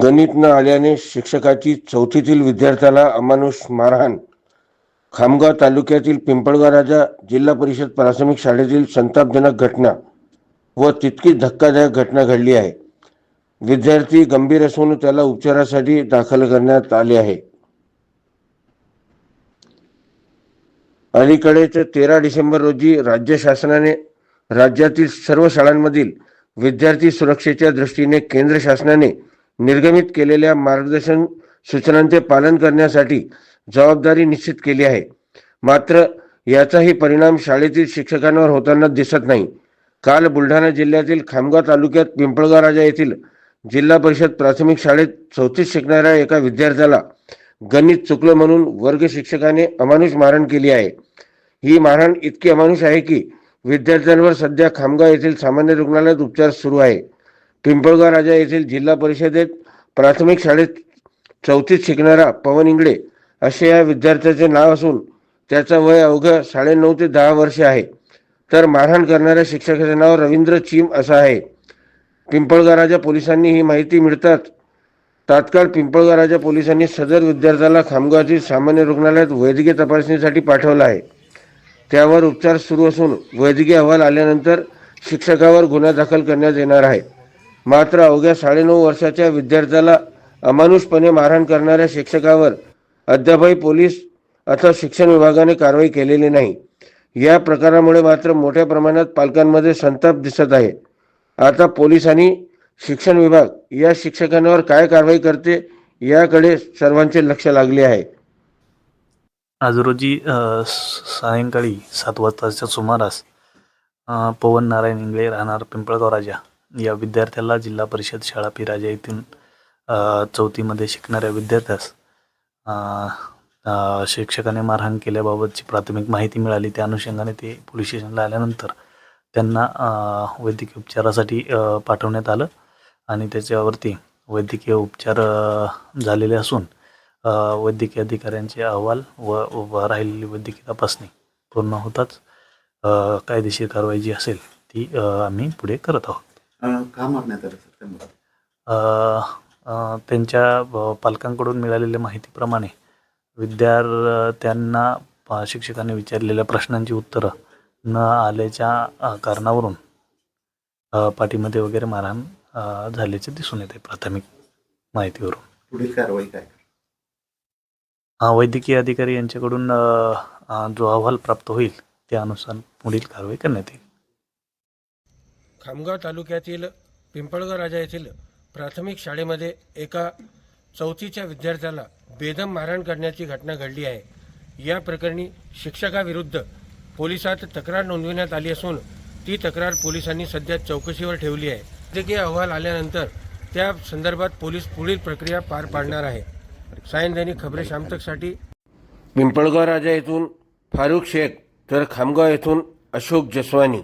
गणित न आल्याने शिक्षकाची चौथीतील विद्यार्थ्याला अमानुष मारहाण. खामगाव तालुक्यातील पिंपळगाव राजा जिल्हा परिषद प्राथमिक शाळेतील संतापजनक घटना व तितकीच धक्कादायक घटना घडली आहे. विद्यार्थी गंभीर असून त्याला उपचारासाठी दाखल करण्यात आले आहे. अलीकडेच तेरा डिसेंबर रोजी राज्य शासनाने राज्यातील सर्व शाळांमधील विद्यार्थी सुरक्षेच्या दृष्टीने केंद्र शासनाने निर्गमित केलेल्या मार्गदर्शन सूचनांचे पालन करण्यासाठी जबाबदारी निश्चित केली आहे. मात्र याचाही परिणाम शाळेतील शिक्षकांवर होताना दिसत नाही. काल बुलढाणा जिल्ह्यातील खामगाव तालुक्यात पिंपळगाव राजा येथील जिल्हा परिषद प्राथमिक शाळेत चौथीत शिकणाऱ्या एका विद्यार्थ्याला गणित चुकलं म्हणून वर्ग शिक्षकाने अमानुष मारहाण केली आहे. ही मारहाण इतकी अमानुष आहे की विद्यार्थ्यांवर सध्या खामगाव येथील सामान्य रुग्णालयात उपचार सुरू आहे. पिंपळगाव राजा येथील जिल्हा परिषदेत प्राथमिक शाळेत चौथीत शिकणारा पवन इंगळे असे या विद्यार्थ्याचे नाव असून त्याचं वय अवघं साडेनऊ ते दहा वर्षे आहे. तर मारहाण करणाऱ्या शिक्षकाचे नाव रवींद्र चीम असं आहे. पिंपळगाव राजा पोलिसांनी ही माहिती मिळताच तात्काळ पिंपळगाव राजा पोलिसांनी सदर विद्यार्थ्याला खामगावातील सामान्य रुग्णालयात वैद्यकीय तपासणीसाठी पाठवलं आहे. त्यावर उपचार सुरू असून वैद्यकीय अहवाल आल्यानंतर शिक्षकावर गुन्हा दाखल करण्यात येणार आहे. मात्र अवघ्या साडेनऊ वर्षाच्या विद्यार्थ्याला अमानुषपणे मारहाण करणाऱ्या शिक्षकावर अद्यापही पोलीस अथवा शिक्षण विभागाने कारवाई केलेली नाही. या प्रकारामुळे मात्र मोठ्या प्रमाणात पालकांमध्ये संताप दिसत आहे. आता पोलिसांनी शिक्षण विभाग या शिक्षकांवर काय कारवाई करते याकडे सर्वांचे लक्ष लागले आहे. आज रोजी स- सायंकाळी सात वाजताच्या सुमारास पवन नारायण इंगळे राहणार पिंपळगाव राजा. या विद्यार्थ्याला जिल्हा परिषद शाळा पिराजा येथून चौथीमध्ये शिकणाऱ्या विद्यार्थ्यास शिक्षकाने मारहाण केल्याबाबतची प्राथमिक माहिती मिळाली. त्या अनुषंगाने ते पोलीस स्टेशनला आल्यानंतर त्यांना वैद्यकीय उपचारासाठी पाठवण्यात आलं आणि त्याच्यावरती वैद्यकीय उपचार झालेले असून वैद्यकीय अधिकाऱ्यांचे अहवाल व व राहिलेली वैद्यकीय तपासणी पूर्ण होताच कायदेशीर कारवाई जी असेल ती आम्ही पुढे करत आहोत. अं, का मारण्यात आलं सर त्यामुळे अ, अ, त्यांच्या पालकांकडून मिळालेल्या माहितीप्रमाणे विद्यार्थ्यांना अ, शिक्षकांनी विचारलेल्या प्रश्नांची उत्तरं न आल्याच्या अ, कारणावरून अ, पाठीमध्ये वगैरे मारहाण अ, झाल्याचे दिसून येते प्राथमिक माहितीवरून. पुढील कारवाई काय? हा वैद्यकीय अधिकारी यांच्याकडून अ, अ, जो अहवाल प्राप्त होईल त्यानुसार पुढील कारवाई करण्यात येईल. खामगाव तालुक्यातील पिंपळगाव राजा येथील प्राथमिक शाळेमध्ये एका चौथीच्या विद्यार्थ्याला बेदम मारहाण करण्याची घटना घडली आहे. या प्रकरणी शिक्षकाविरुद्ध पोलिसात तक्रार नोंदविण्यात आली असून ती तक्रार पोलिसांनी सध्या चौकशीवर ठेवली आहे. वैद्यकीय अहवाल आल्यानंतर त्या संदर्भात पोलीस पुढील प्रक्रिया पार पाडणार आहे. सायन दैनिक खबरे शामतकसाठी. पिंपळगाव राजा येथून फारुख शेख तर खामगाव येथून अशोक जसवानी.